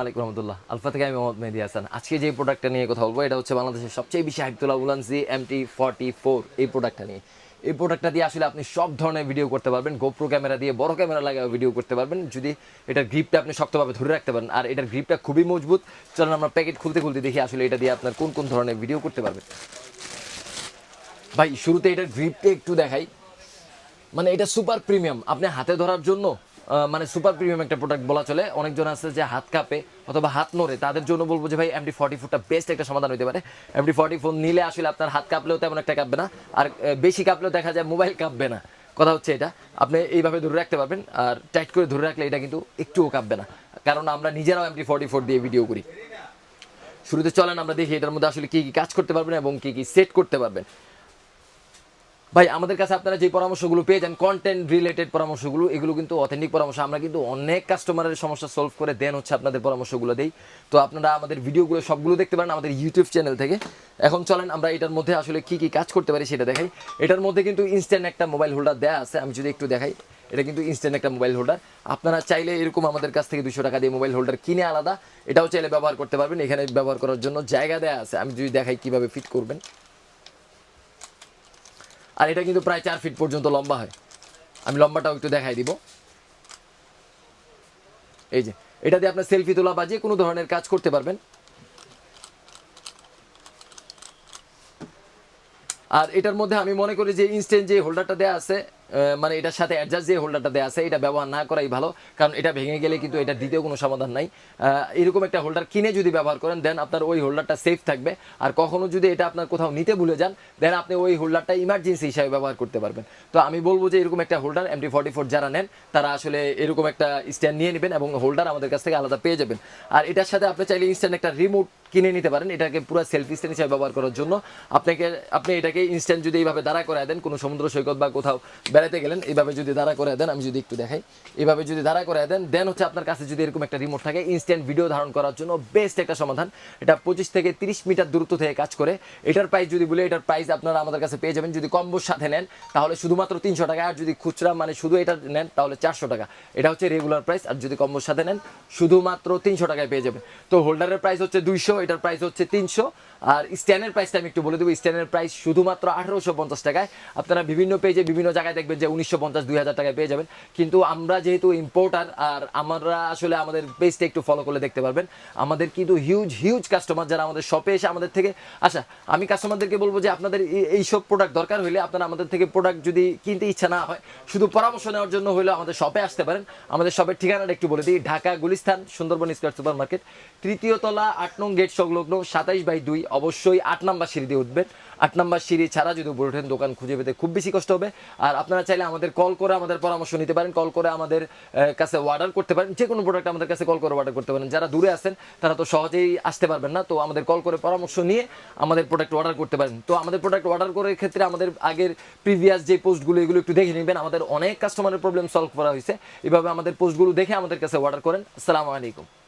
আলাইকুম রহমতুল্লাহ। আলফা থেকে আমি মোহাম্মদ মেহেদি হাসান। আজকে যে প্রোডাক্টটা নিয়ে কথা বলব, এটা হচ্ছে বাংলাদেশের সবচেয়ে বেশি হাইপ তোলা Ulanzi M T forty four এই প্রোডাক্টটা নিয়ে। এই প্রোডাক্টটা দিয়ে আসলে আপনি সব ধরনের ভিডিও করতে পারবেন গোপ্রো ক্যামেরা দিয়ে, বড় ক্যামেরা লাগিয়ে ভিডিও করতে পারবেন। যদি এটার গ্রিপটা আপনি শক্তভাবে ধরে রাখতে পারেন, আর এটার গ্রিপটা খুবই মজবুত, চলুন আমরা প্যাকেট খুলতে খুলতে দেখি আসলে এটা দিয়ে আপনার কোন কোন ধরনের ভিডিও করতে পারবেন। ভাই, শুরুতে এটার গ্রিপটা একটু দেখাই। মানে এটা সুপার প্রিমিয়াম আপনি হাতে ধরার জন্য মানে সুপার প্রিমিয়াম একটা প্রোডাক্ট বলা চলে। অনেকজন আছে যে হাত কাঁপে অথবা হাত নড়ে, তাদের জন্য বলব যে ভাই এমডি ফর্টি ফোরটা বেস্ট একটা সমাধান হতে পারে। এমডি ফর্টি ফোর নিলে আসলে আপনার হাত কাঁপলেও তেমন একটা কাঁপবে না, আর বেশি কাঁপলেও দেখা যায় মোবাইল কাঁপবে না। কথা হচ্ছে এটা। আপনি এইভাবে ধরে রাখতে পারবেন, আর টাইট করে ধরে রাখলে এটা কিন্তু একটুও কাঁপবে না। কারণ আমরা নিজেরাও এমডি ফর্টি ফোর দিয়ে ভিডিও করি। শুরুতে চলেন, আমরা দেখি এটার মধ্যে আসলে কি কি কাজ করতে পারবেন এবং কি কি সেট করতে পারবেন। ভাই, আমাদের কাছে আপনারা যে পরামর্শগুলো পেয়ে যান কন্টেন্ট রিলেটেড পরামর্শগুলো, এগুলো কিন্তু অথেন্টিক পরামর্শ। আমরা কিন্তু অনেক কাস্টমারের সমস্যা সলভ করে দেন হচ্ছে আপনাদের পরামর্শগুলো দেই। তো আপনারা আমাদের ভিডিওগুলো সবগুলো দেখতে পারেন আমাদের ইউটিউব চ্যানেল থেকে। এখন চলেন আমরা এটার মধ্যে আসলে কি কি কাজ করতে পারি সেটা দেখাই। এটার মধ্যে কিন্তু ইনস্ট্যান্ট একটা মোবাইল হোল্ডার দেওয়া আছে, আমি যদি একটু দেখাই। এটা কিন্তু ইনস্ট্যান্ট একটা মোবাইল হোল্ডার আপনারা চাইলে এরকম আমাদের কাছ থেকে দুশো টাকা দিয়ে মোবাইল হোল্ডার কিনে আলাদা। এটাও চাইলে ব্যবহার করতে পারবেন। এখানে ব্যবহার করার জন্য জায়গা দেওয়া আছে। আমি যদি দেখাই কীভাবে ফিট করবেন। আর এটা কিন্তু প্রায় চার ফিট পর্যন্ত লম্বা হয়। আমি লম্বাটাও একটু দেখাই দিব। এই যে, এটা দিয়ে আপনার সেলফি তোলা বা যে কোনো ধরনের কাজ করতে পারবেন। আর এটার মধ্যে আমি মনে করি যে ইনস্ট্যান্ট যে হোল্ডারটা দেওয়া আছে মানে এটার সাথে অ্যাডজাস্ট যে হোল্ডারটা দেওয়া আছে, এটা ব্যবহার না করাই ভালো। কারণ এটা ভেঙে গেলে কিন্তু এটা দ্বিতীয় কোনো সমাধান নাই। এরকম একটা হোল্ডার কিনে যদি ব্যবহার করেন দেন আপনার ওই হোল্ডারটা সেফ থাকবে। আর কখনো যদি এটা আপনার কোথাও নিতে ভুলে যান দেন আপনি ওই হোল্ডারটা ইমার্জেন্সি হিসাবে ব্যবহার করতে পারবেন। তো আমি বলব যে এরকম একটা হোল্ডার ফর্টি ফোর যারা নেন, তারা আসলে এরকম একটা স্ট্যান্ড নিয়ে নেবেন এবং হোল্ডার আমাদের কাছ থেকে আলাদা পেয়ে যাবেন। আর এটার সাথে আপনি চাইলে ইনস্ট্যান্ট একটা রিমোট কিনে নিতে পারেন, এটাকে পুরো সেলফি স্ট্যান্ড হিসাবে ব্যবহার করার জন্য। আপনাকে, আপনি এটাকে ইনস্ট্যান্ট যদি এইভাবে দাঁড়া করে দেন, কোনো সমুদ্র সৈকত বা কোথাও বেড়াতে গেলেন এইভাবে যদি দাঁড়া করে দেন, আমি যদি একটু দেখাই এইভাবে যদি দাঁড়া করে দেন দেন হচ্ছে আপনার কাছে যদি এরকম একটা রিমোট থাকে ইনস্ট্যান্ট ভিডিও ধারণ করার জন্য বেস্ট একটা সমাধান। এটা পঁচিশ থেকে তিরিশ মিটার দূরত্ব থেকে কাজ করে। এটার প্রাইস যদি বলে, এটার প্রাইস আপনারা আমাদের কাছে পেয়ে যাবেন। যদি কম্বোর সাথে নেন, তাহলে শুধুমাত্র তিনশো টাকা। আর যদি খুচরা মানে শুধু এটা নেন, তাহলে চারশো টাকা। এটা হচ্ছে রেগুলার প্রাইস আর যদি কম্বোর সাথে নেন, শুধুমাত্র তিনশো টাকায় পেয়ে যাবেন। তো হোল্ডারের প্রাইস হচ্ছে দুইশো, এটার প্রাইস হচ্ছে তিনশো। আর স্ট্যান্ডের প্রাইসটা আমি একটু বলে দেবো। স্ট্যান্ডের প্রাইস শুধুমাত্র আঠারোশো পঞ্চাশ টাকায়। আপনারা বিভিন্ন পেজে বিভিন্ন জায়গায় দেখবেন যে উনিশশো পঞ্চাশ, দুই হাজার টাকায় পেয়ে যাবেন। কিন্তু আমরা যেহেতু ইম্পোর্টার আর আমরা আসলে আমাদের পেজটা একটু ফলো করলে দেখতে পারবেন। আমাদের কিন্তু হিউজ হিউজ কাস্টমার যারা আমাদের শপে এসে আমাদের থেকে আচ্ছা আমি কাস্টমারদেরকে বলব যে আপনাদের এই- এইসব প্রোডাক্ট দরকার হলে আপনারা আমাদের থেকে প্রোডাক্ট যদি কিনতে ইচ্ছা না হয়, শুধু পরামর্শ নেওয়ার জন্য হলে আমাদের শপে আসতে পারেন। আমাদের শপের ঠিকানাটা একটু বলে দিই। Dhaka Gulistan, Sundarban square super market তৃতীয় তলা, আট নং গেট সংলগ্ন, সাতাইশ বাই দুই, অবশ্যই আট নাম্বার সিঁড়ি দিয়ে উঠবেন। আট নাম্বার সিঁড়ি ছাড়া যদি উপরে ওঠেন, দোকান খুঁজে পেতে খুব বেশি কষ্ট হবে। আর আপনারা চাইলে আমাদের কল করে আমাদের পরামর্শ নিতে পারেন কল করে আমাদের কাছে অর্ডার করতে পারেন। যে কোনো প্রোডাক্ট আমাদের কাছে কল করে অর্ডার করতে পারেন। যারা দূরে আছেন, তারা তো সহজেই আসতে পারবেন না। তো আমাদের কল করে পরামর্শ নিয়ে আমাদের প্রোডাক্ট অর্ডার করতে পারেন। তো আমাদের প্রোডাক্ট অর্ডার করার ক্ষেত্রে আমাদের আগের প্রিভিয়াস যে পোস্টগুলো এগুলো একটু দেখে নেবেন। আমাদের অনেক কাস্টমারের প্রবলেম সলভ করা হয়েছে। এভাবে আমাদের পোস্টগুলো দেখে আমাদের কাছে অর্ডার করেন। আসসালামু আলাইকুম।